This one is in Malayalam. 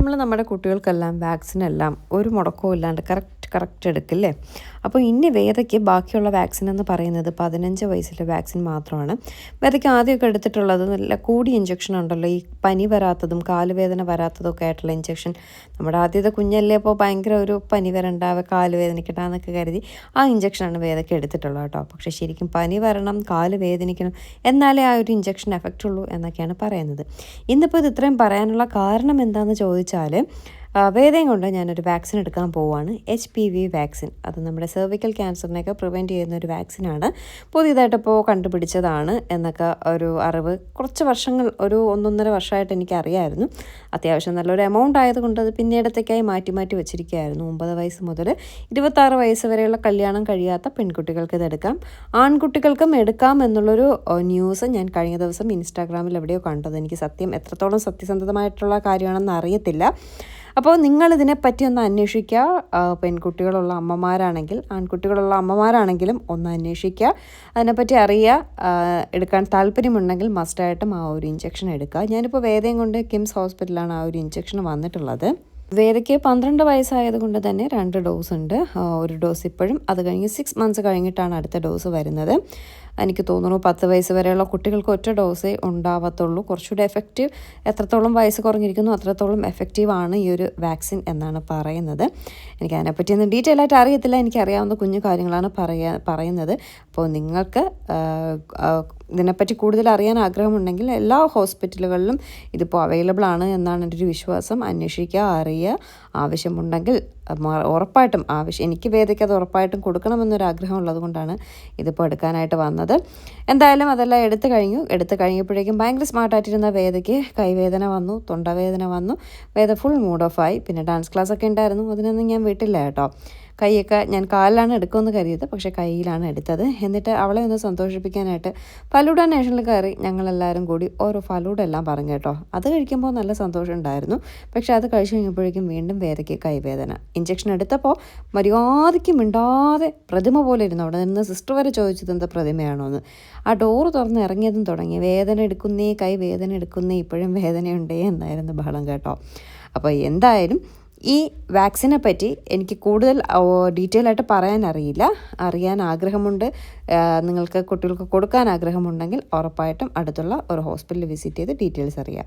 നമ്മൾ നമ്മുടെ കുട്ടികൾക്കെല്ലാം വാക്സിനെല്ലാം ഒരു മുടക്കവും ഇല്ലാണ്ട് കറക്റ്റ് കറക്റ്റ് എടുക്കില്ലേ? അപ്പോൾ ഇനി വേദയ്ക്ക് ബാക്കിയുള്ള വാക്സിൻ എന്ന് പറയുന്നത് പതിനഞ്ച് വയസ്സിലെ വാക്സിൻ മാത്രമാണ്. വേദയ്ക്ക് ആദ്യമൊക്കെ എടുത്തിട്ടുള്ളത് നല്ല കൂടിയ ഇഞ്ചക്ഷൻ ഉണ്ടല്ലോ. ഈ പനി വരാത്തതും കാലുവേദന വരാത്തതും ഒക്കെ ആയിട്ടുള്ള ഇഞ്ചക്ഷൻ നമ്മുടെ ആദ്യത്തെ കുഞ്ഞല്ലേ അപ്പോൾ ഭയങ്കര ഒരു പനി വരണ്ടാവ കാലുവേദനിക്കട്ടാന്നൊക്കെ കരുതി ആ ഇഞ്ചക്ഷനാണ് വേദയ്ക്ക് എടുത്തിട്ടുള്ളത് കേട്ടോ. പക്ഷേ ശരിക്കും പനി വരണം കാൽ വേദനിക്കണം എന്നാലേ ആ ഒരു ഇഞ്ചക്ഷൻ എഫക്റ്റ് ഉള്ളൂ എന്നൊക്കെയാണ് പറയുന്നത്. ഇന്നിപ്പോൾ ഇത് ഇത്രയും പറയാനുള്ള കാരണം എന്താണെന്ന് ചോദിച്ചാൽ വേദയും കൊണ്ട് ഞാനൊരു വാക്സിൻ എടുക്കാൻ പോവുകയാണ് എച്ച് പി വി വാക്സിൻ അത് നമ്മുടെ സെർവിക്കൽ ക്യാൻസറിനെയൊക്കെ പ്രിവെന്റ് ചെയ്യുന്ന ഒരു വാക്സിനാണ് പുതിയതായിട്ടിപ്പോൾ കണ്ടുപിടിച്ചതാണ് എന്നൊക്കെ ഒരു അറിവ് കുറച്ച് വർഷങ്ങൾ ഒരു ഒന്നൊന്നര വർഷമായിട്ട് എനിക്കറിയായിരുന്നു. അത്യാവശ്യം നല്ലൊരു എമൗണ്ട് ആയതുകൊണ്ട് അത് പിന്നീടത്തേക്കായി മാറ്റി മാറ്റി വെച്ചിരിക്കുകയായിരുന്നു. ഒമ്പത് വയസ്സ് മുതൽ ഇരുപത്താറ് വയസ്സ് വരെയുള്ള കല്യാണം കഴിയാത്ത പെൺകുട്ടികൾക്ക് ഇത് എടുക്കാം. ആൺകുട്ടികൾക്കും എടുക്കാം എന്നുള്ളൊരു ന്യൂസ് ഞാൻ കഴിഞ്ഞ ദിവസം ഇൻസ്റ്റാഗ്രാമിൽ എവിടെയോ കണ്ടത്. എനിക്ക് സത്യം എത്രത്തോളം സത്യസന്ധമായിട്ടുള്ള കാര്യമാണെന്ന് അറിയത്തില്ല. അപ്പോൾ നിങ്ങളിതിനെപ്പറ്റി ഒന്ന് അന്വേഷിക്കുക. പെൺകുട്ടികളുള്ള അമ്മമാരാണെങ്കിൽ ആൺകുട്ടികളുള്ള അമ്മമാരാണെങ്കിലും ഒന്ന് അന്വേഷിക്കുക. അതിനെപ്പറ്റി അറിയുക. എടുക്കാൻ താല്പര്യമുണ്ടെങ്കിൽ മസ്റ്റായിട്ടും ആ ഒരു ഇഞ്ചക്ഷൻ എടുക്കുക. ഞാനിപ്പോൾ വേദയും കൊണ്ട് കിംസ് ഹോസ്പിറ്റലാണ് ആ ഒരു ഇഞ്ചക്ഷൻ വന്നിട്ടുള്ളത്. വേദയ്ക്ക് പന്ത്രണ്ട് വയസ്സായത് കൊണ്ട് തന്നെ രണ്ട് ഡോസ് ഉണ്ട്. ഒരു ഡോസ് ഇപ്പോഴും. അത് കഴിഞ്ഞ് സിക്സ് മന്ത്സ് കഴിഞ്ഞിട്ടാണ് അടുത്ത ഡോസ് വരുന്നത്. എനിക്ക് തോന്നുന്നു പത്ത് വയസ്സ് വരെയുള്ള കുട്ടികൾക്ക് ഒറ്റ ഡോസേ ഉണ്ടാവത്തുള്ളൂ. കുറച്ചുകൂടെ എഫക്റ്റീവ് എത്രത്തോളം വയസ്സ് കുറഞ്ഞിരിക്കുന്നു അത്രത്തോളം എഫക്റ്റീവ് ആണ് ഈ ഒരു വാക്സിൻ എന്നാണ് പറയുന്നത്. എനിക്ക് അതിനെപ്പറ്റി ഒന്നും ഡീറ്റെയിൽ ആയിട്ട് അറിയത്തില്ല. എനിക്കറിയാവുന്ന കുഞ്ഞു കാര്യങ്ങളാണ് പറയാ പറയുന്നത്. അപ്പോൾ നിങ്ങൾക്ക് ഇതിനെപ്പറ്റി കൂടുതൽ അറിയാൻ ആഗ്രഹമുണ്ടെങ്കിൽ എല്ലാ ഹോസ്പിറ്റലുകളിലും ഇതിപ്പോൾ അവൈലബിൾ ആണ് എന്നാണ് എന്റെ ഒരു വിശ്വാസം. അന്വേഷിക്കുക അറിയുക. ആവശ്യമുണ്ടെങ്കിൽ ഉറപ്പായിട്ടും ആവശ്യം. എനിക്ക് വേദയ്ക്ക് അത് ഉറപ്പായിട്ടും കൊടുക്കണമെന്നൊരു ആഗ്രഹം ഉള്ളതുകൊണ്ടാണ് ഇതിപ്പോൾ എടുക്കാനായിട്ട് വന്നത്. എന്തായാലും അതെല്ലാം എടുത്തു കഴിഞ്ഞു. എടുത്തു കഴിഞ്ഞപ്പോഴേക്കും ഭയങ്കര സ്മാർട്ടായിട്ടിരുന്ന വേദയ്ക്ക് കൈവേദന വന്നു തൊണ്ടവേദന വന്നു. വേദ ഫുൾ മൂഡ് ഓഫായി പിന്നെ ഡാൻസ് ക്ലാസ് ഒക്കെ ഉണ്ടായിരുന്നു. അതിനൊന്നും ഞാൻ വീട്ടില്ല കേട്ടോ. കൈയൊക്കെ ഞാൻ കാലിലാണ് എടുക്കുമെന്ന് കരുതിയത് പക്ഷേ കയ്യിലാണ് എടുത്തത്. എന്നിട്ട് അവളെ ഒന്ന് സന്തോഷിപ്പിക്കാനായിട്ട് ഫലൂഡ നാഷണൽ കയറി ഞങ്ങളെല്ലാവരും കൂടി ഓരോ ഫലൂഡ എല്ലാം പറഞ്ഞു കേട്ടോ. അത് കഴിക്കുമ്പോൾ നല്ല സന്തോഷം ഉണ്ടായിരുന്നു. പക്ഷേ അത് കഴിച്ചു കഴിഞ്ഞപ്പോഴേക്കും വീണ്ടും വേദയ്ക്ക് കൈവേദന. ഇഞ്ചക്ഷൻ എടുത്തപ്പോൾ മര്യാദയ്ക്ക് മിണ്ടാതെ പ്രതിമ പോലെ ഇരുന്നു. അവിടെ നിന്ന് സിസ്റ്റർ വരെ ചോദിച്ചത് എന്താ പ്രതിമയാണോ എന്ന്. ആ ഡോറ് തുറന്ന് ഇറങ്ങിയതും തുടങ്ങി. വേദന എടുക്കുന്നേ കൈ വേദന എടുക്കുന്നേ ഇപ്പോഴും വേദനയുണ്ടേ എന്നായിരുന്നു ബഹളം കേട്ടോ. അപ്പോൾ എന്തായാലും ഈ വാക്സിനെ പറ്റി എനിക്ക് കൂടുതൽ ഡീറ്റെയിൽ ആയിട്ട് പറയാൻ അറിയില്ല. അറിയാൻ ആഗ്രഹമുണ്ട്. നിങ്ങൾക്ക് കുട്ടികൾക്ക് കൊടുക്കാൻ ആഗ്രഹമുണ്ടെങ്കിൽ ഉറപ്പായിട്ടും അടുത്തുള്ള ഒരു ഹോസ്പിറ്റലിൽ വിസിറ്റ് ചെയ്ത് ഡീറ്റെയിൽസ് അറിയാം.